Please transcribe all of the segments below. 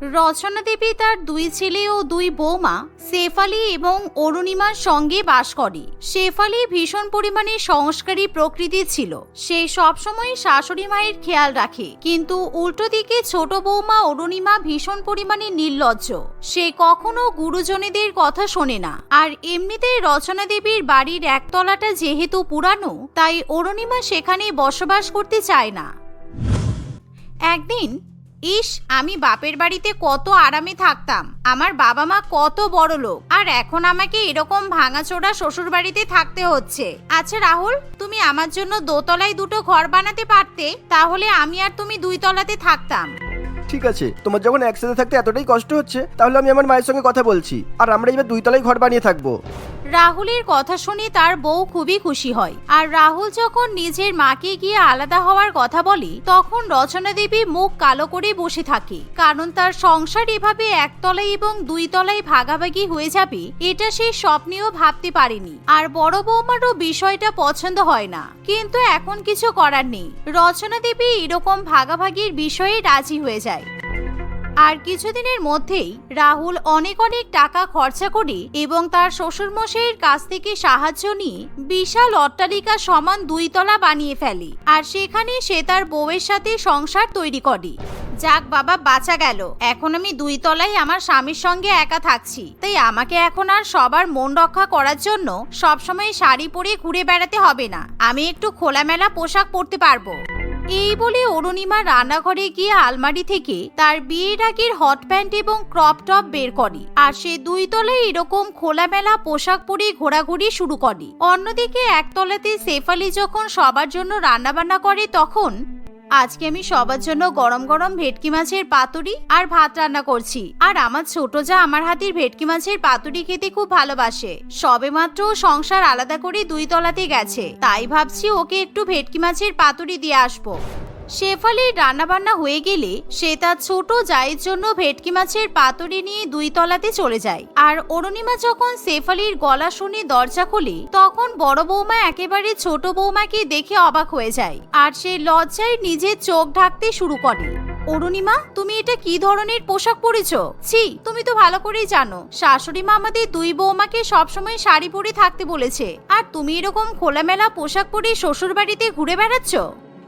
রচনা দেবী তার দুই ছেলে ও দুই বৌমা শেফালি এবং অরুণিমার সঙ্গে বাস করে। শেফালি ভীষণ পরিমাণে সংস্কারী প্রকৃতি ছিল। সে সবসময় শাশুড়ি মায়ের খেয়াল রাখে। কিন্তু উল্টো দিকে ছোট বৌমা অরুণিমা ভীষণ পরিমাণে নির্লজ্জ। সে কখনো গুরুজনেদের কথা শোনে না। আর এমনিতেই রচনা দেবীর বাড়ির একতলাটা যেহেতু পুরানো, তাই অরুণিমা সেখানে বসবাস করতে চায় না। একদিন ইস, আমি বাপের বাড়িতে কত আরামে থাকতাম। আমার বাবা মা কত বড় লোক। আর এখন আমাকে এরকম ভাঙাচোরা শ্বশুর বাড়িতে থাকতে হচ্ছে। আচ্ছা রাহুল, তুমি আমার জন্য দোতলায় দুটো ঘর বানাতে পারতে? তাহলে আমি আর তুমি দুই তলাতে থাকতাম। ঠিক আছে, তোমার যখন একসাথে থাকতে এতটাই কষ্ট হচ্ছে, তাহলে আমি আমার মায়ের সঙ্গে কথা বলছি। আর আমরা এবার দুই তলায় ঘর বানিয়ে থাকব। রাহুলের কথা শুনে তার বউ খুবই খুশি হয়। আর রাহুল যখন নিজের মাকে গিয়ে আলাদা হওয়ার কথা বলে, তখন রচনা দেবী মুখ কালো করে বসে থাকে। কারণ তার সংসার এভাবে একতলায় এবং দুই তলায় ভাগাভাগি হয়ে যাবে, এটা সে স্বপ্নেও ভাবতে পারেনি। আর বড় বৌমারও বিষয়টা পছন্দ হয় না। কিন্তু এখন কিছু করার নেই। রচনা দেবী এরকম ভাগাভাগির বিষয়ে রাজি হয়ে যায়। আর কিছুদিনের মধ্যেই রাহুল অনেক অনেক টাকা খরচা করে এবং তার শ্বশুরমশাইয়ের কাছ থেকে সাহায্য নিয়ে বিশাল অট্টালিকা সমান দুই তলা বানিয়ে ফেলে। আর সেখানে সে তার বউয়ের সাথে সংসার তৈরি করে। যাক বাবা, বাঁচা গেল। এখন আমি দুই তলায় আমার স্বামীর সঙ্গে একা থাকছি। তাই আমাকে এখন আর সবার মন রক্ষা করার জন্য সবসময় শাড়ি পরে ঘুরে বেড়াতে হবে না। আমি একটু খোলামেলা পোশাক পরতে পারব। এই বলে অরুণিমা রান্নাঘরে গিয়ে আলমারি থেকে তার বিয়ের আগের হট প্যান্ট এবং ক্রপ টপ বের করে আর সে দুই তলায় এরকম খোলামেলা পোশাক পরে ঘোরাঘুরি শুরু করে। অন্যদিকে একতলাতে সেফালি যখন সবার জন্য রান্নাবান্না করে, তখন আজকে আমি সবার জন্য গরম গরম ভেটকি মাছের পাতুরি আর ভাত রান্না করছি। আর আমার ছোট যা আমার হাতের ভেটকি মাছের পাতুরি খেতে খুব ভালোবাসে। সবে মাত্র সংসার আলাদা করে দুই তলাতে গেছে। তাই ভাবছি ওকে একটু ভেটকি মাছের পাতুরি দিয়ে আসব। শেফালির রান্নাবান্না হয়ে গেলে সে তার ছোট জায়ের জন্য ভেটকি মাছের পাতুরি নিয়ে দুই তলাতে চলে যায়। আর অরুণিমা যখন শেফালির গলা শুনে দরজা খোলে, তখন বড় বৌমা একেবারে ছোট বৌমাকে দেখে অবাক হয়ে যায় আর সে লজ্জায় নিজের চোখ ঢাকতে শুরু করে। অরুণিমা, তুমি এটা কি ধরনের পোশাক পরেছো? ছি, তুমি তো ভালো করেই জানো, শাশুড়ি মা আমাদের দুই বৌমাকে সবসময় শাড়ি পরে থাকতে বলেছে। আর তুমি এরকম খোলামেলা পোশাক পরে শ্বশুর বাড়িতে ঘুরে বেড়াচ্ছ?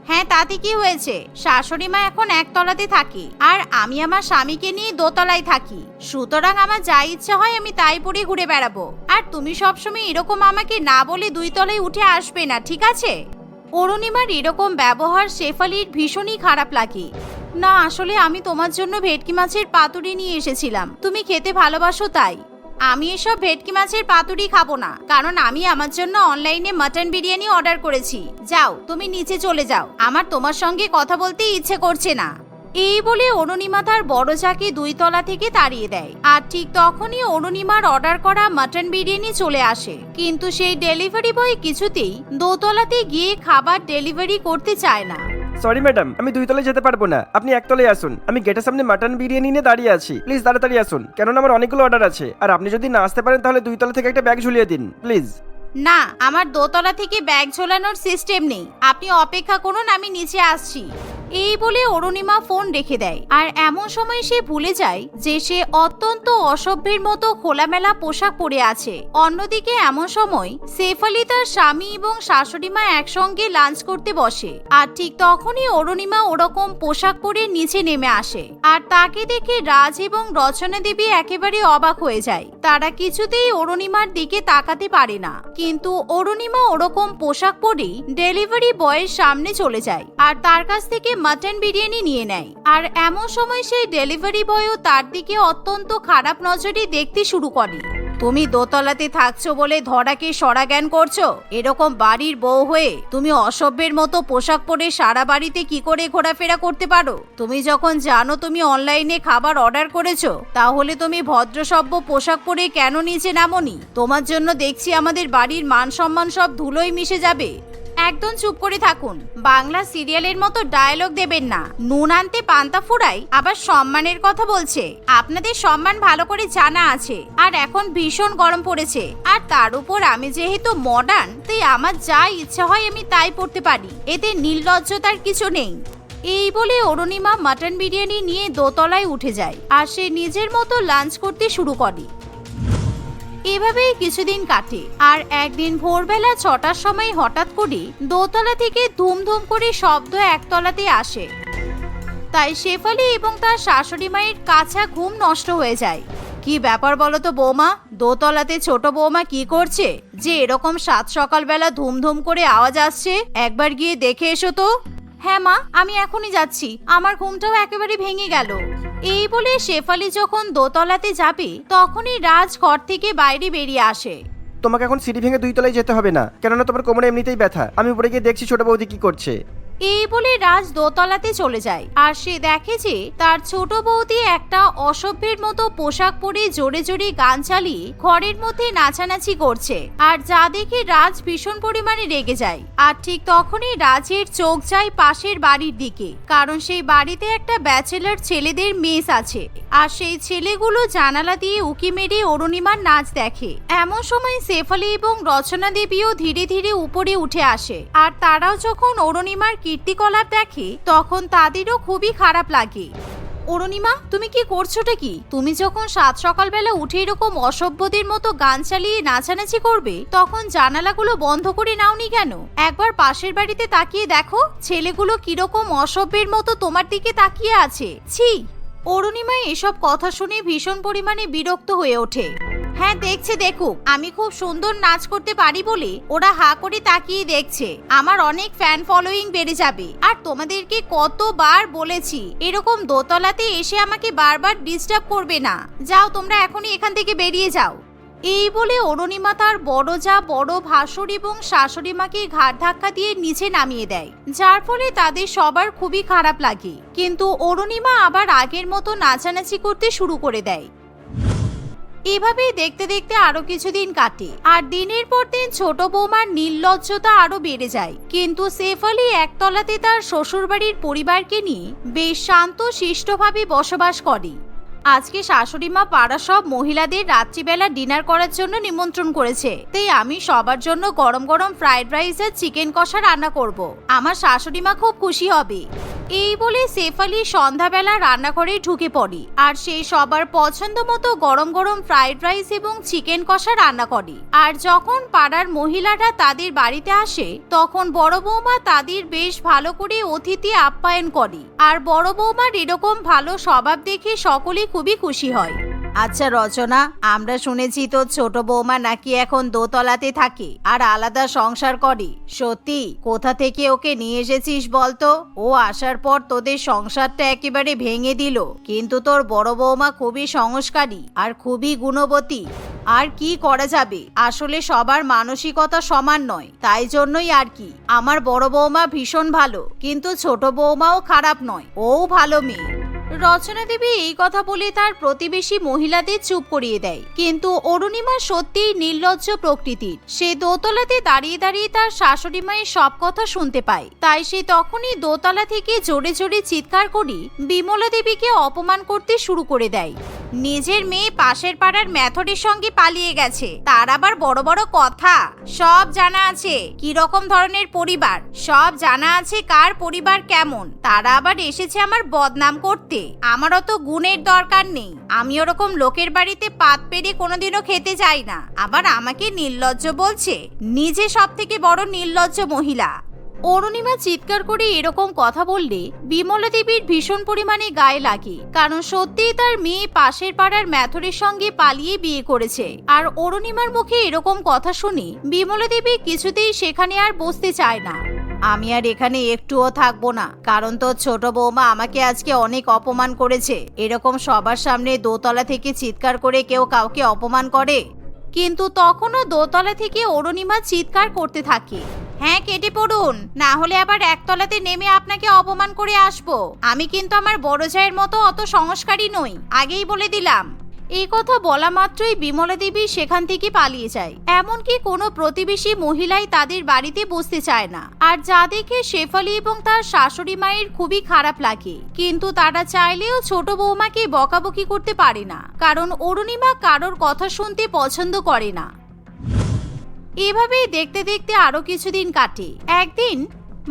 হ্যাঁ তাতে কি হয়েছে? শাশুড়ি মা এখন একতলাতে থাকি, আর আমি আমার স্বামীকে নিয়ে দোতলায় থাকি। সুতরাং আমার যা ইচ্ছা হয় আমি তাই পরে ঘুরে বেড়াবো। আর তুমি সবসময় এরকম আমাকে না বলে দুই তলায় উঠে আসবে না, ঠিক আছে? অরুণিমার এরকম ব্যবহার শেফালির ভীষণই খারাপ লাগে। না, আসলে আমি তোমার জন্য ভেটকি মাছের পাতুরি নিয়ে এসেছিলাম। তুমি খেতে ভালোবাসো তাই। আমি এসব ভেটকি মাছের পাতুরি খাব না, কারণ আমি আমার জন্য অনলাইনে মাটন বিরিয়ানি অর্ডার করেছি। যাও, তুমি নিচে চলে যাও। আমার তোমার সঙ্গে কথা বলতে ইচ্ছে করছে না। এই বলে অরুণিমা তার বড় চাকে দুই তলা থেকে তাড়িয়ে দেয়। আর ঠিক তখনই অরুণিমার অর্ডার করা মাটন বিরিয়ানি চলে আসে। কিন্তু সেই ডেলিভারি বয় কিছুতেই দোতলাতে গিয়ে খাবার ডেলিভারি করতে চায় না। সরি ম্যাডাম আমি দুই তলায় যেতে পারব না। আপনি এক তলায় আসুন। আমি গেটের সামনে মাটন বিরিয়ানি নিয়ে দাঁড়িয়ে আছি। প্লিজ তাড়াতাড়ি আসুন। কেননা আমার অনেকগুলো অর্ডার আছে। আর আপনি যদি না আসতে পারেন, তাহলে দুই তলা থেকে একটা ব্যাগ ঝুলিয়ে দিন। প্লিজ না, আমার দোতলা থেকে ব্যাগ ঝোলানোর সিস্টেম নেই। আপনি অপেক্ষা করুন, আমি নিচে আসছি। এই বলে অরুণিমা ফোন রেখে দেয়। আর এমন সময় সে ভুলে যায় যে সে অত্যন্ত অসভ্যের মতো খোলামেলা পোশাক পরে আছে। অন্যদিকে এমন সময় সেফ আলী তার স্বামী এবং শাশুড়ি মা একসঙ্গে লাঞ্চ করতে বসে। আর ঠিক তখনই অরুণিমা ওরকম পোশাক পরে নিচে নেমে আসে। আর তাকে দেখে রাজ এবং রচনা দেবী একেবারে অবাক হয়ে যায়। তারা কিছুতেই অরুণিমার দিকে তাকাতে পারে না। কিন্তু অরুণিমা ওরকম পোশাক পরেই ডেলিভারি বয়ের সামনে চলে যায় আর তার কাছ থেকে মাটন বিরিয়ানি নিয়ে নেয়। আর এমন সময় সেই ডেলিভারি বয়ও তার দিকে অত্যন্ত খারাপ নজরে দেখতে শুরু করে। তুমি দোতলাতে থাকছো বলে ধরাকে সরা জ্ঞান করছ? এরকম বাড়ির বউ হয়ে তুমি অসভ্যের মতো পোশাক পরে সারা বাড়িতে কি করে ঘোরাফেরা করতে পারো? তুমি যখন জানো তুমি অনলাইনে খাবার অর্ডার করেছ, তাহলে তুমি ভদ্রসভ্য পোশাক পরে কেন নিচে নামনি? তোমার জন্য দেখছি আমাদের বাড়ির মান সম্মান সব ধুলোই মিশে যাবে। একদম চুপ করে থাকুন। বাংলা সিরিয়ালের মতো ডায়লগ দেবেন না। নুন আনতে পান্তা ফুরাই আবার সম্মানের কথা বলছে। আপনাদের সম্মান ভালো করে জানা আছে। আর এখন ভীষণ গরম পড়েছে। আর তার উপর আমি যেহেতু মডার্ন তাই আমার যা ইচ্ছা হয় আমি তাই পড়তে পারি। এতে নির্লজ্জতার কিছু নেই। এই বলে অরুণিমা মাটন বিরিয়ানি নিয়ে দোতলায় উঠে যায়। আর সে নিজের মতো লাঞ্চ করতে শুরু করে। এভাবেই কিছুদিন কাটে আর একদিন ভোরবেলা ছটার সময় হঠাৎ করে দোতলা থেকে ধুম ধুম করে শব্দ একতলাতে আসে। তাই শেফালি এবং তার শাশুড়ি মায়ের কাছা ঘুম নষ্ট হয়ে যায়। কি ব্যাপার বলো তো বৌমা? দোতলাতে ছোট বৌমা কি করছে? যে এরকম সাত সকালবেলা ধুমধুম করে আওয়াজ আসছে, একবার গিয়ে দেখে এসো তো। হ্যাঁ মা, আমি এখনই যাচ্ছি। আমার ঘুমটাও একেবারে ভেঙে গেল। এই বলে শেফালি যখন দোতলাতে যাবে, তখনই রাজ ঘর থেকে বাইরে বেরিয়ে আসে। তোমাকে এখন সিঁড়ি ভেঙে দুই তলায় যেতে হবে না, কেননা তোমার কোমরে এমনিতেই ব্যথা। আমি উপরে গিয়ে দেখছি ছোট বৌদি কি করছে। এই বলে রাজ দোতলাতে চলে যায়। আর সে দেখে যে তার ছোট বৌদি একটা অসভ্যের মতো পোশাক পরে জোরে জোরে গান চালিয়ে ঘরের মধ্যে নাচানাচি করছে। আর যা দেখে রাজ ভীষণ পরিমাণে রেগে যায়। আর ঠিক তখনই রাজের চোখ যায় পাশের বাড়ির দিকে। কারণ সেই বাড়িতে একটা ব্যাচেলার ছেলেদের মেস আছে। আর সেই ছেলেগুলো জানালা দিয়ে উকি মেরে অরুণিমার নাচ দেখে। এমন সময় সেফালি এবং রচনা দেবীও ধীরে ধীরে উপরে উঠে আসে। আর তারাও যখন অরুণিমার কীর্তিকলাপ দেখে তখন তাদেরও খুবই খারাপ লাগে। অরুণিমা, তুমি কি করছোটা কি? তুমি যখন সাত সকালবেলা উঠে এরকম অসভ্যদের মতো গান চালিয়ে নাচানাচি করবে, তখন জানালাগুলো বন্ধ করে নাওনি কেন? একবার পাশের বাড়িতে তাকিয়ে দেখো, ছেলেগুলো কীরকম অসভ্যের মতো তোমার দিকে তাকিয়ে আছে। ছি! অরুণিমা এসব কথা শুনে ভীষণ পরিমাণে বিরক্ত হয়ে ওঠে। হ্যাঁ দেখছে, দেখুক। আমি খুব সুন্দর নাচ করতে পারি বলে ওরা হা করে তাকিয়ে দেখছে। আমার অনেক ফ্যান ফলোয়িং বেড়ে যাবে। আর তোমাদেরকে কতবার বলেছি, এরকম দোতলাতে এসে আমাকে বারবার ডিস্টার্ব করবে না। যাও, তোমরা এখনই এখান থেকে বেরিয়ে যাও। এই বলে অরুণিমা তার বড় যা বড় ভাসুর এবং শাশুড়ি মাকে ঘাট ধাক্কা দিয়ে নিচে নামিয়ে দেয়। যার ফলে তাদের সবার খুবই খারাপ লাগে। কিন্তু অরুণিমা আবার আগের মতো নাচানাচি করতে শুরু করে দেয়। এভাবেই দেখতে দেখতে আরও কিছুদিন কাটে। আর দিনের পর দিন ছোট বৌমার নির্লজ্জতা আরও বেড়ে যায়। কিন্তু সেফ আলী একতলাতে তার শ্বশুরবাড়ির পরিবারকে নিয়ে বেশ শান্ত, শিষ্টভাবে বসবাস করে। আজকে শাশুড়ি মা পাড়া সব মহিলাদের রাত্রিবেলা ডিনার করার জন্য নিমন্ত্রণ করেছে। তাই আমি সবার জন্য গরম গরম ফ্রাইড রাইস আর চিকেন কষা রান্না করব। আমার শাশুড়ি মা খুব খুশি হবে। এই বলে সেফ আলী সন্ধ্যাবেলা রান্নাঘরে ঢুকে পড়ে। আর সে সবার পছন্দ মতো গরম গরম ফ্রাইড রাইস এবং চিকেন কষা রান্না করে। আর যখন পাড়ার মহিলারা তাদের বাড়িতে আসে, তখন বড় বৌমা তাদের বেশ ভালো করে অতিথি আপ্যায়ন করে। আর বড় বৌমার এরকম ভালো স্বভাব দেখে সকলে খুবই খুশি হয়। আচ্ছা রচনা, আমরা শুনেছি তোর ছোট বৌমা নাকি এখন দোতলাতে থাকে। আর আলাদা সংসার করে। সত্যি, কোথা থেকে ওকে নিয়ে এসেছিস বলতো? ও আসার পর তোদের সংসারটা একেবারে ভেঙে দিল। কিন্তু তোর বড় বৌমা খুবই সংস্কারী আর খুবই গুণবতী। আর কি করা যাবে? আসলে সবার মানসিকতা সমান নয়। তাই জন্যই আর কি। আমার বড় বৌমা ভীষণ ভালো, কিন্তু ছোট বৌমাও খারাপ নয়। ও ভালো মেয়ে। রচনা দেবী এই কথা বলে তার প্রতিবেশী মহিলাদের চুপ করিয়ে দেয়। কিন্তু অরুণিমা সত্যিই নির্লজ্জ প্রকৃতির। সে দোতলাতে দাঁড়িয়ে দাঁড়িয়ে তার শাশুড়ি মায়ের সব কথা শুনতে পায়। তাই সে তখনই দোতলা থেকে জোরে জোরে চিৎকার করি বিমলা দেবীকে অপমান করতে শুরু করে দেয়। নিজের মেয়ে পাশের পাড়ার ম্যাথরের সঙ্গে পালিয়ে গেছে। তার আবার বড় বড় কথা। সব জানা আছে কি রকম ধরনের পরিবার। সব জানা আছে কার পরিবার কেমন। তারা আবার এসেছে আমার বদনাম করতে। আমার অত গুণের দরকার নেই। আমি ওরকম লোকের বাড়িতে পাত পেরে কোনোদিনও খেতে যাই না। আবার আমাকে নির্লজ্জ বলছে, নিজে সব থেকে বড় নির্লজ্জ মহিলা। অরুণিমা চিৎকার করে এরকম কথা বললে বিমলা দেবীর ভীষণ পরিমাণে গায়ে লাগে, কারণ সত্যিই তার মেয়ে পাশের পাড়ার ম্যাথরের সঙ্গে পালিয়ে বিয়ে করেছে। আর অরুণিমার মুখে এরকম কথা শুনে বিমলা দেবী কিছুতেই সেখানে আর বসতে চায় না। আমি আর এখানে একটুও থাকব না, কারণ তোর ছোট বৌমা আমাকে আজকে অনেক অপমান করেছে। এরকম সবার সামনে দোতলা থেকে চিৎকার করে কেউ কাউকে অপমান করে? কিন্তু তখনও দোতলা থেকে অরুণিমা চিৎকার করতে থাকে। হ্যাঁ কেটে পড়ুন। না হলে আবার একতলাতে নেমে আপনাকে অপমান করে আসব। আমি কিন্তু আমার বড় জায়ের মতো অত সংস্কারী নই। আগেই বলে দিলাম। এই কথা বলা মাত্রই বিমলা দেবী সেখান থেকে পালিয়ে যায়। এমনকি কোনো প্রতিবেশী মহিলাই তাদের বাড়িতে বসতে চায় না। আর যা দেখে শেফালি এবং তার শাশুড়ি মায়ের খুবই খারাপ লাগে। কিন্তু তারা চাইলেও ছোট বৌমাকে বকাবকি করতে পারে না। কারণ অরুণিমা কারোর কথা শুনতে পছন্দ করে না। এভাবেই দেখতে দেখতে আরও কিছুদিন কাটে। একদিন,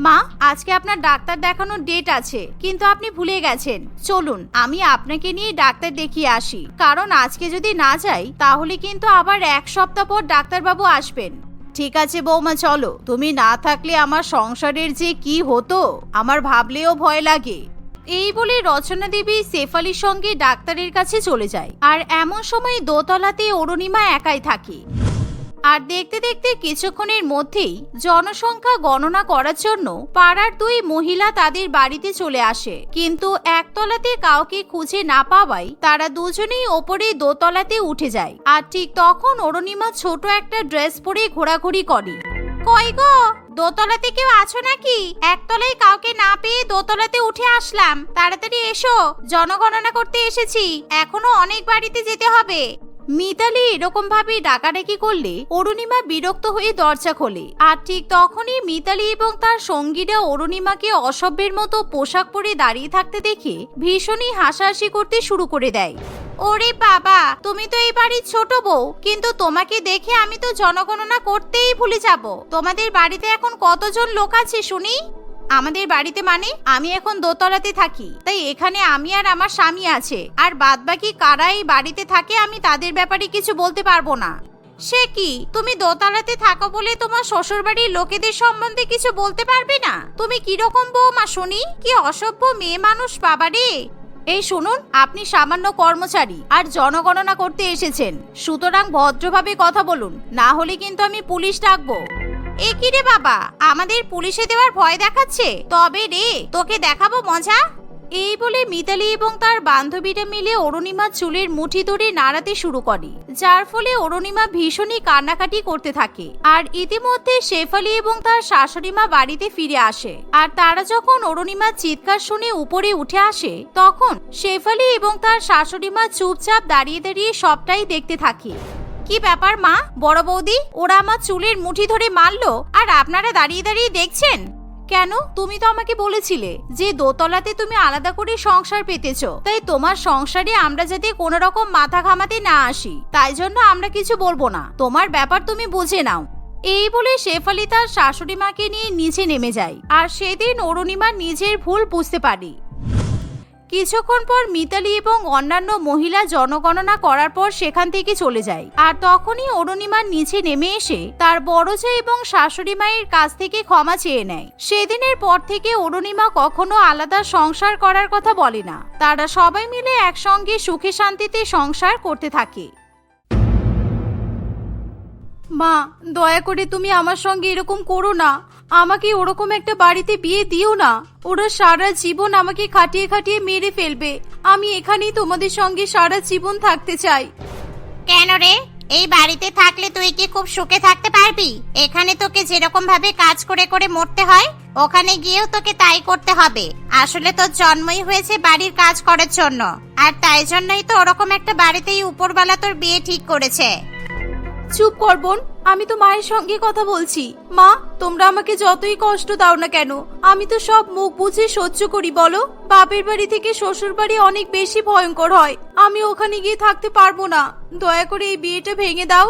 মা, আজকে আপনার ডাক্তার দেখানোর ডেট আছে, কিন্তু আপনি ভুলে গেছেন। চলুন, আমি আপনাকে নিয়ে ডাক্তার দেখিয়ে আসি। কারণ আজকে যদি না যাই, তাহলে কিন্তু আবার এক সপ্তাহ পর ডাক্তারবাবু আসবেন। ঠিক আছে বৌমা, চলো। তুমি না থাকলে আমার সংসারের যে কি হতো, আমার ভাবলেও ভয় লাগে। এই বলে রচনা দেবী শেফালির সঙ্গে ডাক্তারের কাছে চলে যায়। আর এমন সময় দোতলাতে অরুণিমা একাই থাকে। আর দেখতে দেখতে কিছুক্ষণের মধ্যেই জনসংখ্যা গণনা করার জন্য পাড়ার দুই মহিলা তাদের বাড়িতে চলে আসে। কিন্তু একতলাতে কাউকে খুঁজে না পাওয়ায় তারা দুজনেই ওপরে দোতলাতে উঠে যায়। আর ঠিক তখন অরুণিমা ছোট একটা ড্রেস পরে ঘোরাঘুরি করে। কই গো, দোতলাতে কেউ আছো নাকি? একতলায় কাউকে না পেয়ে দোতলাতে উঠে আসলাম। তাড়াতাড়ি এসো, জনগণনা করতে এসেছি। এখনও অনেক বাড়িতে যেতে হবে। মিতালি এরকম ভাবে ডাকাডাকি করলে অরুণিমা বিরক্ত হয়ে দরজা খোলে। আর ঠিক তখনই মিতালি এবং তার সঙ্গীরা অরুণিমাকে অসভ্যের মতো পোশাক পরে দাঁড়িয়ে থাকতে দেখে ভীষণই হাসাহাসি করতে শুরু করে দেয়। ওরে বাবা, তুমি তো এই বাড়ির ছোট বউ, কিন্তু তোমাকে দেখে আমি তো জনগণনা করতেই ভুলে যাব। তোমাদের বাড়িতে এখন কতজন লোক আছে শুনি? আমাদের বাড়িতে মানে? আমি এখন দোতলাতে থাকি। তাই এখানে আমি আর আমার স্বামী আছে। আর বাদবাকি কারা এই বাড়িতে থাকে আমি তাদের ব্যাপারে কিছু বলতে পারব না। সে কি? তুমি দোতলাতে থাকো বলে তোমার শ্বশুরবাড়ির লোকেদের সম্বন্ধে কিছু বলতে পারবে না? তুমি কীরকম বৌমা, শুনি? কি অসভ্য মেয়ে মানুষ বাবারে এই শুনুন, আপনি সামান্য কর্মচারী আর জনগণনা করতে এসেছেন। সুতরাং ভদ্রভাবে কথা বলুন। না হলে কিন্তু আমি পুলিশ ডাকবো। এ কি রে বাবা? আমাদের পুলিশে দেওয়ার ভয় দেখাচ্ছে। তবে রে, তোকে দেখাবো মজা? এই বলে মিতালি এবং তার বান্ধবীরা মিলে অরুণিমার চুলের মুঠি ধরে নাড়াতে শুরু করে, যার ফলে অরুণিমা ভীষণই কান্নাকাটি করতে থাকে। আর ইতিমধ্যে শেফালি এবং তার শাশুড়িমা বাড়িতে ফিরে আসে। আর তারা যখন অরুণিমার চিৎকার শুনে উপরে উঠে আসে, তখন শেফালি এবং তার শাশুড়িমা চুপচাপ দাঁড়িয়ে দাঁড়িয়ে সবটাই দেখতে থাকে। কি ব্যাপার, মা? বড় বৌদি, ওরা আমার চুলের মুঠি ধরে মারলো, আর আপনারা দাঁড়িয়ে দাঁড়িয়ে দেখছেন? কেন? তুমি তো আমাকে বলেছিলে যে দোতলাতে তুমি আলাদা করে সংসার পেতেছো। তাই তোমার সংসারে আমরা যাতে কোনো রকম মাথা ঘামাতে না আসি, তাই জন্য আমরা কিছু বলব না। তোমার ব্যাপার তুমি বুঝে নাও। এই বলে শেফালি তার শাশুড়ি মাকে নিয়ে নিচে নেমে যায়, আর সেদিন অরুণিমা নিজের ভুল বুঝতে পারি কিছুক্ষণ পর মিতালি এবং অন্যান্য মহিলা জনগণনা করার পর সেখান থেকে চলে যায়। আর তখনই অরুণিমার নিচে নেমে এসে তার বড় ছেলে এবং শাশুড়ি মায়ের কাছ থেকে ক্ষমা চেয়ে নেয়। সেদিনের পর থেকে অরুণিমা কখনো আলাদা সংসার করার কথা বলে না। তারা সবাই মিলে একসঙ্গে সুখে শান্তিতে সংসার করতে থাকে। মা, দয়া করে তুমি আমার সঙ্গে এরকম করো না। আমাকে ওরকম একটা বাড়িতে বিয়ে দিও না। ওরা সারা জীবন আমাকে খাটিয়ে খাটিয়ে মেরে ফেলবে। আমি এখানেই তোমাদের সঙ্গে সারা জীবন থাকতে চাই। কেন রে? এই বাড়িতে থাকলে তুই কি খুব সুখে থাকতে পারবি? এখানে তোকে যেরকম ভাবে কাজ করে করে মরতে হয়, ওখানে গিয়েও তোকে তাই করতে হবে। আসলে তোর জন্মই হয়েছে বাড়ির কাজ করার জন্য। আর তাই জন্যই তো ওরকম একটা বাড়িতেই উপরবেলা তোর বিয়ে ঠিক করেছে। চুপ কর বোন, আমি তো মায়ের সঙ্গে কথা বলছি। মা, তোমরা আমাকে যতই কষ্ট দাও না কেন, আমি তো সব মুখ বুঝে সহ্য করি, বলো? বাপের বাড়ি থেকে শ্বশুর বাড়ি অনেক বেশি ভয়ঙ্কর হয়। আমি ওখানে গিয়ে থাকতে পারব না। দয়া করে এই বিয়েটা ভেঙে দাও।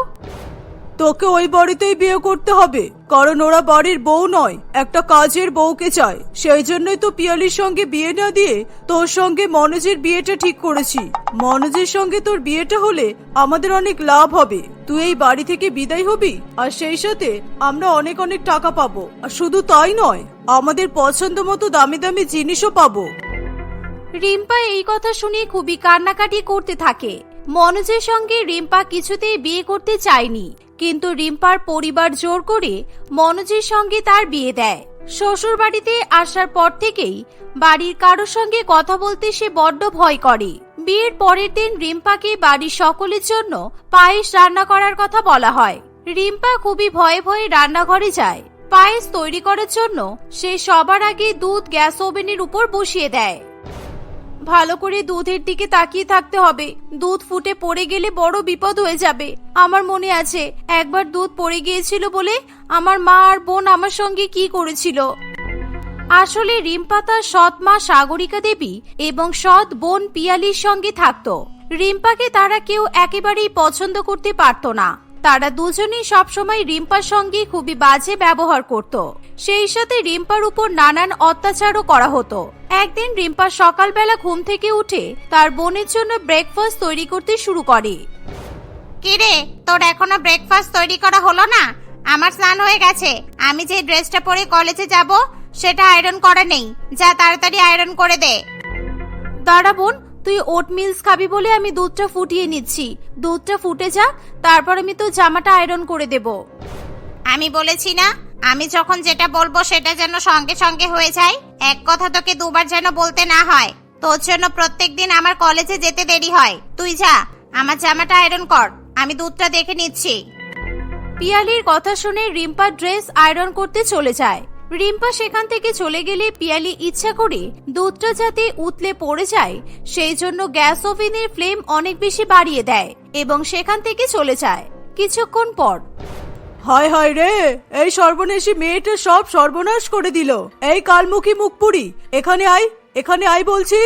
তোকে ওই বাড়িতেই বিয়ে করতে হবে। কারণ ওরা বাড়ির বউ নয়, একটা কাজের বউকে চায়। সেই জন্যই তো পিয়ালির সঙ্গে বিয়ে না দিয়ে তোর সঙ্গে মনোজের বিয়েটা ঠিক করেছি। মনোজের সঙ্গে তোর বিয়েটা হলে আমাদের অনেক লাভ হবে। তুই এই বাড়ি থেকে বিদায় হবি, আর সেই সাথে আমরা অনেক অনেক টাকা পাবো। আর শুধু তাই নয়, আমাদের পছন্দ মতো দামি দামি জিনিসও পাবো। রিম্পা এই কথা শুনে খুবই কান্নাকাটি করতে থাকে। মনোজের সঙ্গে রিম্পা কিছুতেই বিয়ে করতে চায়নি, কিন্তু রিম্পার পরিবার জোর করে মনোজের সঙ্গে তার বিয়ে দেয়। শ্বশুর বাড়িতে আসার পর থেকেই বাড়ির কারোর সঙ্গে কথা বলতে সে বড্ড ভয় করে। বিয়ের পরের দিন রিম্পাকে বাড়ির সকলের জন্য পায়েস রান্না করার কথা বলা হয়। রিম্পা খুবই ভয়ে ভয়ে রান্নাঘরে যায়। পায়েস তৈরি করার জন্য সে সবার আগে দুধ গ্যাস ওভেনের উপর বসিয়ে দেয়। ভালো করে দুধের দিকে তাকিয়ে থাকতে হবে। দুধ ফুটে পড়ে গেলে বড় বিপদ হয়ে যাবে। আমার মনে আছে, একবার দুধ পড়ে গিয়েছিল বলে আমার মা আর বোন আমার সঙ্গে কি করেছিল। আসলে রিম্পা তার সৎ মা সাগরিকা দেবী এবং সৎ বোন পিয়ালির সঙ্গে থাকতো। রিম্পাকে তারা কেউ একেবারেই পছন্দ করতে পারত না। তারা দুজনেই সবসময় রিম্পার সঙ্গে খুবই বাজে ব্যবহার করত। সেই সাথে রিম্পার উপর নানান অত্যাচারও করা হতো। একদিন রিম্পা সকালবেলা ঘুম থেকে উঠে তার বোনের জন্য ব্রেকফাস্ট তৈরি করতে শুরু করে। কিরে তোর এখনও ব্রেকফাস্ট তৈরি করা হলো না? আমার স্নান হয়ে গেছে। আমি যে ড্রেসটা পরে কলেজে যাব সেটা আয়রন করা নেই। যা তাড়াতাড়ি আয়রন করে দে। দাঁড়া বোন তুই ওট মিলস খাবি বলে আমি দুধটা ফুটিয়ে নিচ্ছি। দুধটা ফুটে যাক তারপর আমি তো জামাটা আয়রন করে দেব। আমি বলেছি না আমি যখন যেটা বলব সেটা যেন সঙ্গে সঙ্গে হয়ে যায়। এক কথা তোকে দুবার যেন বলতে না হয়। তোর জন্য প্রত্যেক দিন আমার কলেজে যেতে দেরি হয়। তুই যা, আমার জামাটা আয়রন কর। আমি দুধটা দেখে নিচ্ছি। পিয়ালির কথা শুনে রিম্পা ড্রেস আয়রন করতে চলে যায়। রিম্পা সেখান থেকে চলে গেলে পিয়ালি ইচ্ছা করে দুধটা যাতে উতলে পড়ে যায়, সেই জন্য গ্যাস ওভেনের ফ্লেম অনেক বেশি বাড়িয়ে দেয় এবং সেখান থেকে চলে যায়। কিছুক্ষণ পর হায় হায় রে এই সর্বনেশী মেয়েটা সব সর্বনাশ করে দিল। এই কালমুখী মুখপুরি এখানে আয় এখানে আয় বলছি।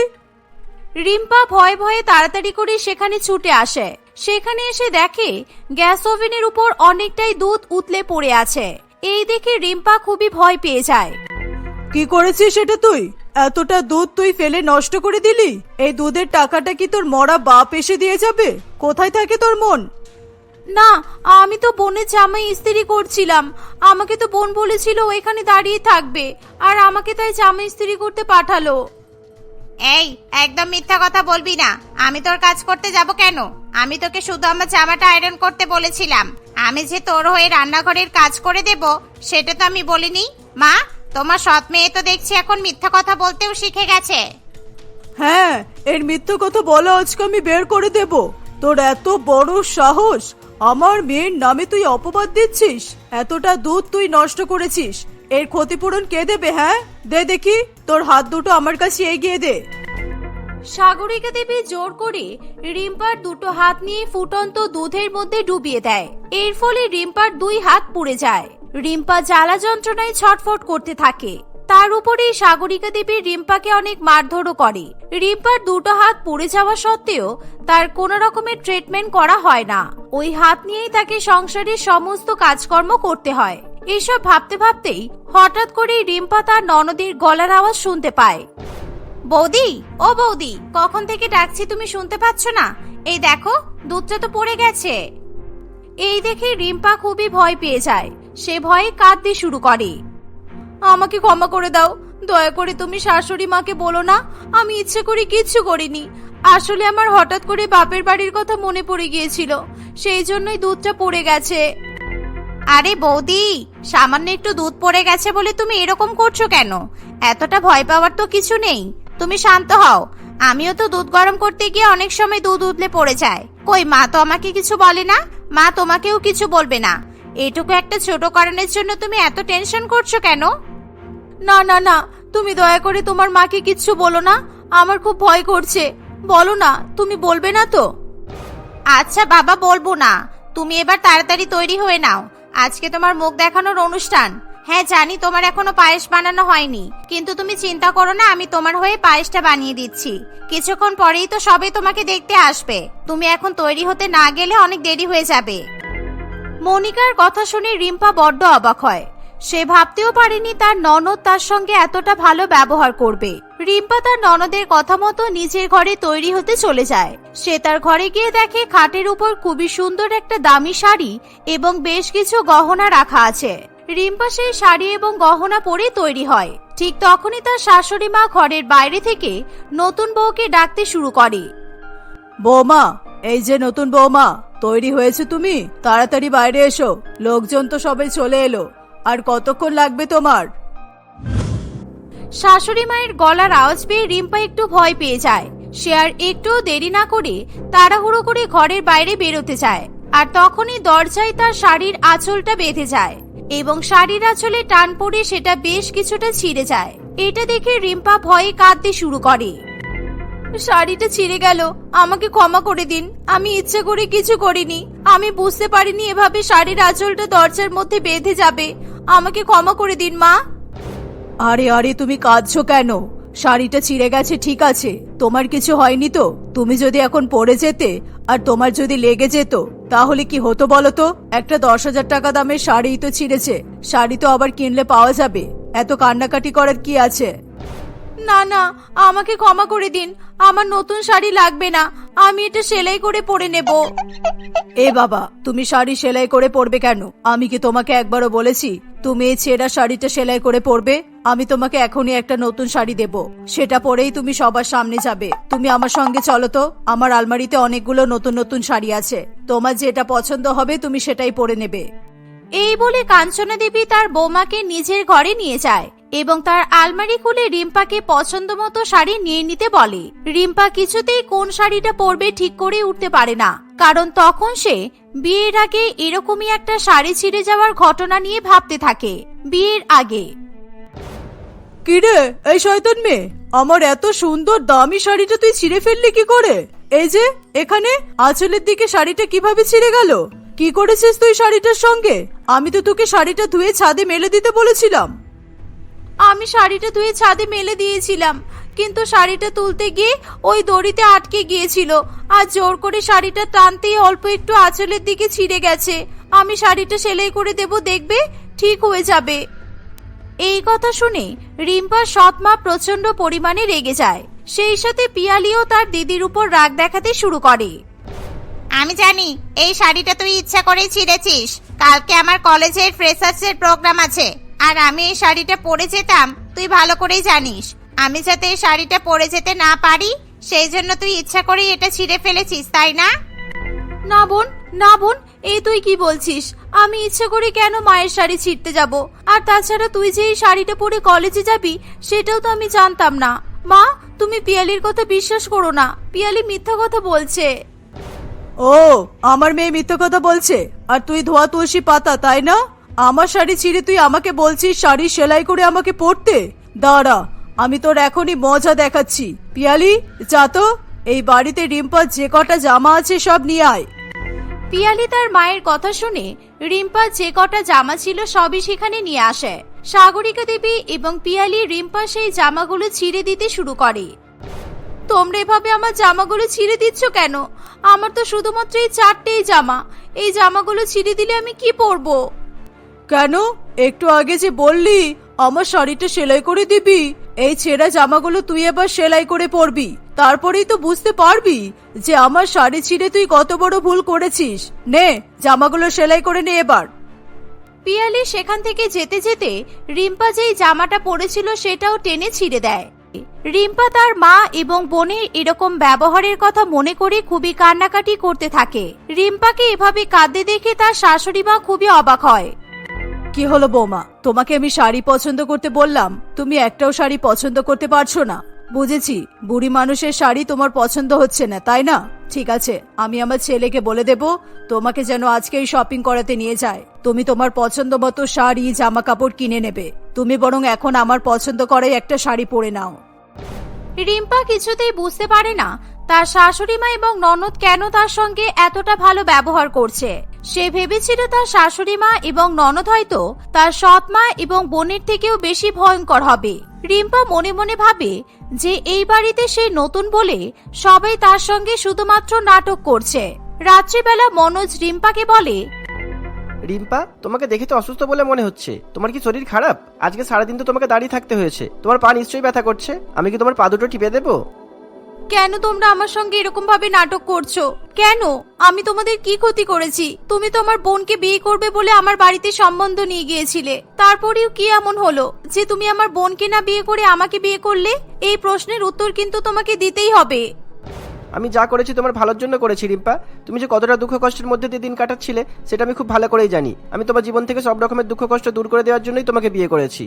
রিম্পা ভয়ে ভয়ে তাড়াতাড়ি করে সেখানে ছুটে আসে। সেখানে এসে দেখে গ্যাস ওভেনের উপর অনেকটাই দুধ উতলে পড়ে আছে। এই দেখে রিম্পা খুবই ভয় পেয়ে যায়। কি করেছিস সেটা তুই? এতটা দুধ তুই ফেলে নষ্ট করে দিলি? এই দুধের টাকাটা কি তোর মরা বাপ এসে দিয়ে যাবে? কোথায় থাকে তোর মন? না আমি তো বোনের জামাই ইস্ত্রি করছিলাম। আমাকে তো বোন বলেছিল এখানে দাঁড়িয়ে থাকবে আর আমাকে তাই জামা ইস্ত্রি করতে পাঠালো। এই একদম মিথ্যা কথা বলবি না। আমি তোর কাজ করতে যাব কেন? আমি তোকে শুধু আমার জামাটা আয়রন করতে বলেছিলাম। আমি যে তোর হয়ে রান্নাঘরের কাজ করে দেব সেটা তো আমি বলিনি। মা তোমার সৎ মেয়ে তো দেখছি এখন মিথ্যা কথা বলতেও শিখে গেছে। হ্যাঁ এর মিথ্যে কথা বলা আজকে আমি বের করে দেব। তোর এত বড় সাহস। আমার মেয়ের নামে তুই অপবাদ দিচ্ছিস? এতটা দুধ তুই নষ্ট করেছিস। এর ক্ষতিপূরণ কে দেবে হ্যাঁ? দে দেখি, তোর হাত দুটো আমার কাছে এগিয়ে দে। সাগরিকা দেবী জোর করে রিম্পার দুটো হাত নিয়ে ফুটন্ত দুধের মধ্যে ডুবিয়ে দেয়। এর ফলে রিম্পার দুই হাত পুড়ে যায়। রিম্পা জ্বালা যন্ত্রণায় ছটফট করতে থাকে। তার উপরেই সাগরিকা দেবী রিম্পাকে অনেক মারধরও করে। রিম্পার দুটো হাত পড়ে যাওয়া সত্ত্বেও তার কোনো রকমের ট্রিটমেন্ট করা হয় না। ওই হাত নিয়েই তাকে সংসারের সমস্ত কাজকর্ম করতে হয়। এসব ভাবতে ভাবতেই হঠাৎ করেই রিম্পা তার ননদের গলার আওয়াজ শুনতে পায়। বৌদি, ও বৌদি, কখন থেকে ডাকছি তুমি শুনতে পাচ্ছ না? এই দেখো, দুধটা তো পড়ে গেছে। এই দেখে রিম্পা খুবই ভয় পেয়ে যায়। সে ভয়ে কাঁদতে শুরু করে। আমাকে ক্ষমা করে দাও। দয়া করে তুমি শাশুড়ি মাকে বলো না, আমি ইচ্ছে করে কিচ্ছু করিনি। আসলে আমার হঠাৎ করে বাপের বাড়ির কথা মনে পড়ে গিয়েছিল, সেই জন্যই দুধটা পড়ে গেছে। আরে বৌদি, সামান্য একটু দুধ পড়ে গেছে বলে তুমি এরকম করছ কেন? এতটা ভয় পাওয়ার তো কিছু নেই। তুমি শান্ত হও। আমিও তো দুধ গরম করতে গিয়ে অনেক সময় দুধ উতলে পড়ে যায়। কই মা তো আমাকে কিছু বলে না? মা তোমাকেও কিছু বলবে না। এটুকু একটা ছোট কারণের জন্য তুমি এত টেনশন করছ কেন? না না না তুমি দয়া করে তোমার মাকে কিচ্ছু বলো না। আমার খুব ভয় করছে। বলো না তুমি বলবে না তো? আচ্ছা বাবা বলব না। তুমি এবার তাড়াতাড়ি তৈরি হয়ে নাও। আজকে তোমার মুখ দেখানোর অনুষ্ঠান। হ্যাঁ জানি তোমার এখনও পায়েস বানানো হয়নি। কিন্তু তুমি চিন্তা করো না আমি তোমার হয়ে পায়েসটা বানিয়ে দিচ্ছি। কিছুক্ষণ পরেই তো সবে তোমাকে দেখতে আসবে। তুমি এখন তৈরি হতে না গেলে অনেক দেরি হয়ে যাবে। মনিকার কথা শুনে রিম্পা বড্ড অবাক হয়। সে ভাবতেও পারেনি তার ননদ তার সঙ্গে এতটা ভালো ব্যবহার করবে। রিম্পা তার ননদের কথা মতো নিজের ঘরে তৈরি হতে চলে যায়। সে তার ঘরে গিয়ে দেখে খাটের উপর খুবই সুন্দর একটা দামি শাড়ি এবং বেশ কিছু গহনা রাখা আছে। রিম্পা সেই শাড়ি এবং গহনা পরে তৈরি হয়। ঠিক তখনই তার শাশুড়ি মা ঘরের বাইরে থেকে নতুন বউকে ডাকতে শুরু করে। বৌমা, এই যে নতুন বৌমা তৈরি হয়েছে তুমি? তাড়াতাড়ি বাইরে এসো। লোকজন তো সবাই চলে এলো। আর কতক্ষণ লাগবে তোমার? শাশুড়ি মায়ের গলার আওয়াজ পেয়ে রিম্পা একটু ভয় পেয়ে যায়। সে আর একটুও দেরি না করে তাড়াহুড়ো করে ঘরের বাইরে বেরোতে যায় আর তখনই দরজায় তার শাড়ির আঁচলটা বেঁধে যায় এবং শাড়ির আঁচলে টান পড়ে সেটা বেশ কিছুটা ছিঁড়ে যায়। এটা দেখে রিম্পা ভয়ে কাঁদতে শুরু করে। শাড়িটা ছিঁড়ে গেল। আমাকে ক্ষমা করে দিন। আমি ইচ্ছে করে কিছু করিনি। আমি বুঝতে পারিনি এভাবে শাড়ির আঁচলটা দরজার মধ্যে বেঁধে যাবে। আমাকে ক্ষমা করে দিন মা। আরে আরে তুমি কাঁদছো কেন? শাড়িটা ছিঁড়ে গেছে ঠিক আছে। তোমার কিছু হয়নি তো? তুমি যদি এখন পড়ে যেতে আর তোমার যদি লেগে যেত তাহলে কি হতো বলো তো? একটা দশ হাজার টাকা দামের শাড়ি তো ছিঁড়েছে। শাড়ি তো আবার কিনলে পাওয়া যাবে। এত কান্নাকাটি করার কি আছে? না না আমাকে ক্ষমা করে দিন। আমার নতুন শাড়ি লাগবে না আমি এটা সেলাই করে পরে নেব। এ বাবা তুমি শাড়ি সেলাই করে পরবে কেন? আমি কি তোমাকে একবারও বলেছি তুমি এই ছেঁড়া শাড়িটা সেলাই করে পরবে? আমি তোমাকে এখনই একটা নতুন শাড়ি দেব। সেটা পরেই তুমি সবার সামনে যাবে। তুমি আমার সঙ্গে চলো তো আমার আলমারিতে অনেকগুলো নতুন নতুন শাড়ি আছে। তোমার যেটা পছন্দ হবে তুমি সেটাই পরে নেবে। এই বলে কাঞ্চনা দেবী তার বৌমাকে নিজের ঘরে নিয়ে যায়। এবং তার আলমারি খুলে রিম্পাকে পছন্দ মতো শাড়ি নিয়ে নিতে বলে। রিম্পা কিছুতেই কোন শাড়িটা পরবে ঠিক করে উঠতে পারে না, কারণ তখন সে বিয়ের আগে এরকমই একটা শাড়ি ছিঁড়ে যাওয়ার ঘটনা নিয়ে ভাবতে থাকে। বিয়ের আগে। কিরে, এই শয়তান মেয়ে, আমার এত সুন্দর দামি শাড়িটা তুই ছিঁড়ে ফেললি কি করে? এই যে, এখানে আঁচলের দিকে শাড়িটা কীভাবে ছিঁড়ে গেল? কি করেছিস তুই শাড়িটার সঙ্গে? আমি তো তোকে শাড়িটা ধুয়ে ছাদে মেলে দিতে বলেছিলাম। আমি শাড়িটা ধুয়ে ছাদে মেলে দিয়েছিলাম, কিন্তু শাড়িটা তুলতে গিয়ে ওই দড়িতে আটকে গিয়েছিল আর জোর করে শাড়িটা টানতেই অল্প একটু আঁচলের দিকে ছিঁড়ে গেছে। আমি শাড়িটা সেলাই করে দেব, দেখবে ঠিক হয়ে যাবে। এই কথা শুনে রিম্পার সৎ মা প্রচণ্ড পরিমাণে রেগে যায়। সেই সাথে পিয়ালিও তার দিদির উপর রাগ দেখাতে শুরু করে। আমি জানি এই শাড়িটা তুই ইচ্ছা করেই ছিঁড়েছিস। কালকে আমার কলেজের ফ্রেশার্সের প্রোগ্রাম আছে। আর আমি এই শাড়িটা পরে যেতাম তুই ভালো করেই জানিস। আমি যাতে এই শাড়িটা পরে যেতে না পারি সেই জন্য তুই ইচ্ছা করেই এটা ছিঁড়ে ফেলেছিস তাই না? না বোন না বোন এই তুই কি বলছিস? আমি ইচ্ছা করে কেন মায়ের শাড়ি ছিঁড়তে যাব? আর তাছাড়া তুই যে এই শাড়িটা পরে কলেজে যাবি সেটাও তো আমি জানতাম না। মা তুমি পিয়ালির কথা বিশ্বাস করো না। পিয়ালি মিথ্যা কথা বলছে। ও আমার মেয়ে মিথ্যে কথা বলছে। আর তুই ধোয়া তুলসী পাতা তাই না? আমার শাড়ি ছিঁড়ে তুই আমাকে বলছিস শাড়ি সেলাই করে আমাকে পরতে? দাঁড়া, আমি তোর এখনই মজা দেখাচ্ছি। পিয়ালি, যা তো, এই বাড়িতে রিম্পার যে কটা জামা আছে সব নিয়ে আয়। পিয়ালি তার মায়ের কথা শুনে রিম্পা যে কটা জামা ছিল সবই সেখানে নিয়ে আসে। সাগরিকা দেবী এবং পিয়ালি রিম্পা সেই জামাগুলো ছিঁড়ে দিতে শুরু করে। তোমরা এভাবে আমার জামাগুলো ছিঁড়ে দিচ্ছ কেন? আমার তো শুধুমাত্র এই চারটেই জামা। এই জামাগুলো ছিঁড়ে দিলে আমি কি পরবো? কেন? একটু আগে যে বললি, আমার শাড়িটা সেলাই করে দিবি। এই ছেঁড়া জামাগুলো তুই এবার সেলাই করে পরবি। তারপরেই তো বুঝতে পারবি যে আমার শাড়ি ছিঁড়ে তুই কত বড় ভুল করেছিস। নে, জামাগুলো সেলাই করে নে এবার। পিয়ালি সেখান থেকে যেতে যেতে রিম্পা যেই জামাটা পরেছিল সেটাও টেনে ছিঁড়ে দেয়। রিম্পা তার মা এবং বোনের এরকম ব্যবহারের কথা মনে করে খুবই কান্নাকাটি করতে থাকে। রিম্পাকে এভাবে কাঁদতে দেখে তার শাশুড়ি মা খুবই অবাক হয়। কি হলো বৌমা? তোমাকে আমি শাড়ি পছন্দ করতে বললাম, তুমি একটাও শাড়ি পছন্দ করতে পারছ না। বুঝেছি, বুড়ি মানুষের শাড়ি তোমার পছন্দ হচ্ছে না, তাই না? ঠিক আছে, আমি আমার ছেলেকে বলে দেব, তোমাকে যেন আজকেই শপিং করাতে নিয়ে যায়। তুমি তোমার পছন্দ মতো শাড়ি জামা কাপড় কিনে নেবে। তুমি বরং এখন আমার পছন্দ করাই একটা শাড়ি পরে নাও। রিম্পা কিছুতেই বুঝতে পারে না, তার শাশুড়ি মা এবং ননদ কেন তার সঙ্গে এতটা ভালো ব্যবহার করছে। সে ভেবেছিল তার শাশুড়ি মা এবং ননদ হয়তো তার সৎ মা এবং বোনের থেকেও বেশি ভয়ঙ্কর হবে। রিম্পা মনে মনে ভাবে যে এই বাড়িতে সে নতুন বলে সবাই তার সঙ্গে শুধুমাত্র নাটক করছে। রাত্রিবেলা মনোজ রিম্পাকে বলে, রিম্পা, তোমাকে দেখে তো অসুস্থ বলে মনে হচ্ছে। তোমার কি শরীর খারাপ? আজকে সারাদিন তো তোমাকে দাঁড়িয়ে থাকতে হয়েছে। তোমার পা নিশ্চয়ই ব্যথা করছে। আমি কি তোমার পা দুটো টিপে দেবো? কেন তোমরা আমার সঙ্গে এরকম ভাবে নাটক করছ? কেন? আমি তোমাদের কি ক্ষতি করেছি? তুমি তো আমার বোনকে বিয়ে করবে বলে আমার বাড়িতে সম্বন্ধ নিয়ে গিয়েছিলে। তারপরেও কি এমন হলো যে তুমি আমার বোনকে না বিয়ে করে আমাকে বিয়ে করলে? এই প্রশ্নের উত্তর কিন্তু তোমাকে দিতেই হবে। আমি যা করেছি তোমার ভালোর জন্য করেছি, রিম্পা। তুমি যে কতটা দুঃখ কষ্টের মধ্যে দিয়ে দিন কাটাচ্ছিলে, সেটা আমি খুব ভালো করেই জানি। আমি তোমার জীবন থেকে সব রকমের দুঃখ কষ্ট দূর করে দেওয়ার জন্যই তোমাকে বিয়ে করেছি।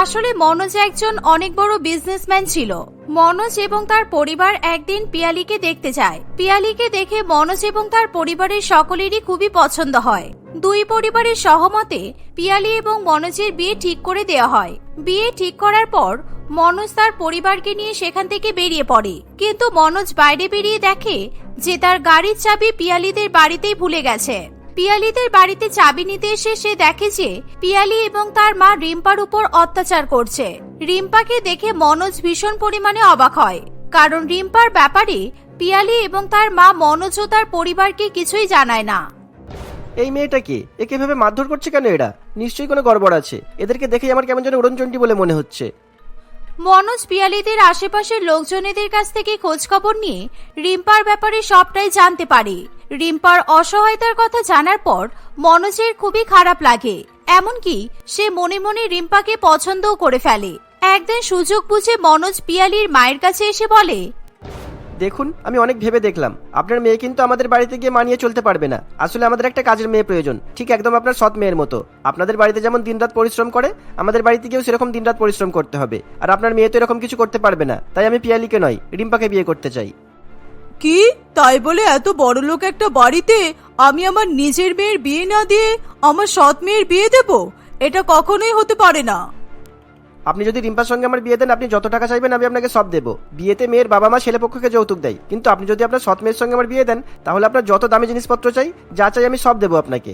আসলে মনোজ একজন অনেক বড় বিজনেসম্যান ছিল। মনোজ এবং তার পরিবার একদিন পিয়ালিকে দেখতে যায়। পিয়ালিকে দেখে মনোজ এবং তার পরিবারের সকলেরই খুবই পছন্দ হয়। দুই পরিবারের সহমতে পিয়ালি এবং মনোজের বিয়ে ঠিক করে দেওয়া হয়। বিয়ে ঠিক করার পর মনোজ তার পরিবারকে নিয়ে সেখান থেকে বেরিয়ে পড়ে। কিন্তু মনোজ বাইরে বেরিয়ে দেখে যে তার গাড়ির চাবি পিয়ালিদের বাড়িতেই ভুলে গেছে। পিয়ালিদের বাড়িতে চাবি নিতে এসে সে দেখে যে পিয়ালি এবং তার মা রিম্পার উপর অত্যাচার করছে। রিম্পাকে দেখে মনোজ ভীষণ পরিমাণে অবাক হয়। কারণ রিম্পার ব্যাপারে পিয়ালি এবং তার মা মনোজ ও তার পরিবারকে কিছুই জানায় না। এই মেয়েটা কে? একে ভেবে মারধর করছে কেন এরা? নিশ্চয়ই কোনো গড়বড় আছে। এদেরকে দেখে আমার কেমন যেন উড়নচণ্ডী বলে মনে হচ্ছে। মনোজ পিয়ালিদের আশেপাশের লোকজনেদের কাছ থেকে খোঁজ খবর নিয়ে রিম্পার ব্যাপারে সবটাই জানতে পারে। রিম্পার অসহায়তার কথা জানার পর মনোজের খুবই খারাপ লাগে। এমনকি সে মনে মনে রিম্পাকে পছন্দও করে ফেলে। একদিন সুযোগ বুঝে মনোজ পিয়ালির মায়ের কাছে এসে বলে, দেখুন, আমি অনেক ভেবে দেখলাম। আপনার মেয়ে কিন্তু আমাদের বাড়িতে গিয়ে মানিয়ে চলতে পারবে না। আসলে আমাদের একটা কাজের মেয়ে প্রয়োজন। ঠিক একদম আপনার সৎ মেয়ের মতো। আপনাদের বাড়িতে যেমন দিনরাত পরিশ্রম করে, আমাদের বাড়িতে গিয়েও সেরকম দিনরাত পরিশ্রম করতে হবে। আর আপনার মেয়ে তো এরকম কিছু করতে পারবে না। তাই আমি পিয়ালিকে নয়, রিম্পাকে বিয়ে করতে চাই। কি? তাই বলে এত বড় লোক একটা বাড়িতে আমি আমার নিজের মেয়ের বিয়ে না দিয়ে আমার সৎ মেয়ের বিয়ে দেব? এটা কখনোই হতে পারে না। আপনি যদি রিম্পার সঙ্গে আমার বিয়ে দেন আপনি যত টাকা চাইবেন আমি আপনাকে সব দেবো। বিয়েতে মেয়ের বাবা মা ছেলে পক্ষকে যৌতুক দেয়। কিন্তু আপনি যদি আপনার সৎ মেয়ের সঙ্গে আমার বিয়ে দেন তাহলে আপনার যত দামি জিনিসপত্র চাই যা চাই আমি সব দেবো আপনাকে।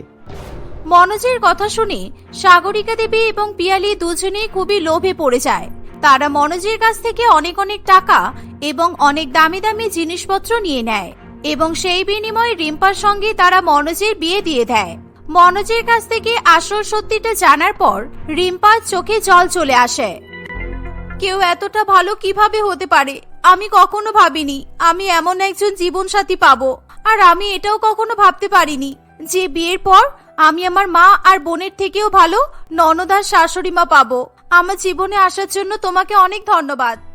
মনোজের কথা শুনে সাগরিকা দেবী এবং পিয়ালি দুজনেই খুবই লোভে পড়ে যায়। তারা মনোজের কাছ থেকে অনেক অনেক টাকা এবং অনেক দামি দামি জিনিসপত্র নিয়ে নেয় এবং সেই বিনিময়ে রিম্পার সঙ্গে তারা মনোজের বিয়ে দিয়ে দেয়। মনোজের কাছ থেকে আসল সত্যিটা জানার পর রিম্পার চোখে জল চলে আসে। কেউ এতটা ভালো কীভাবে হতে পারে? আমি কখনো ভাবিনি আমি এমন একজন জীবনসাথী পাবো। আর আমি এটাও কখনো ভাবতে পারিনি যে বিয়ের পর আমি আমার মা আর বোনের থেকেও ভালো ননদার শাশুড়ি মা পাবো। আমার জীবনে আসার জন্য তোমাকে অনেক ধন্যবাদ।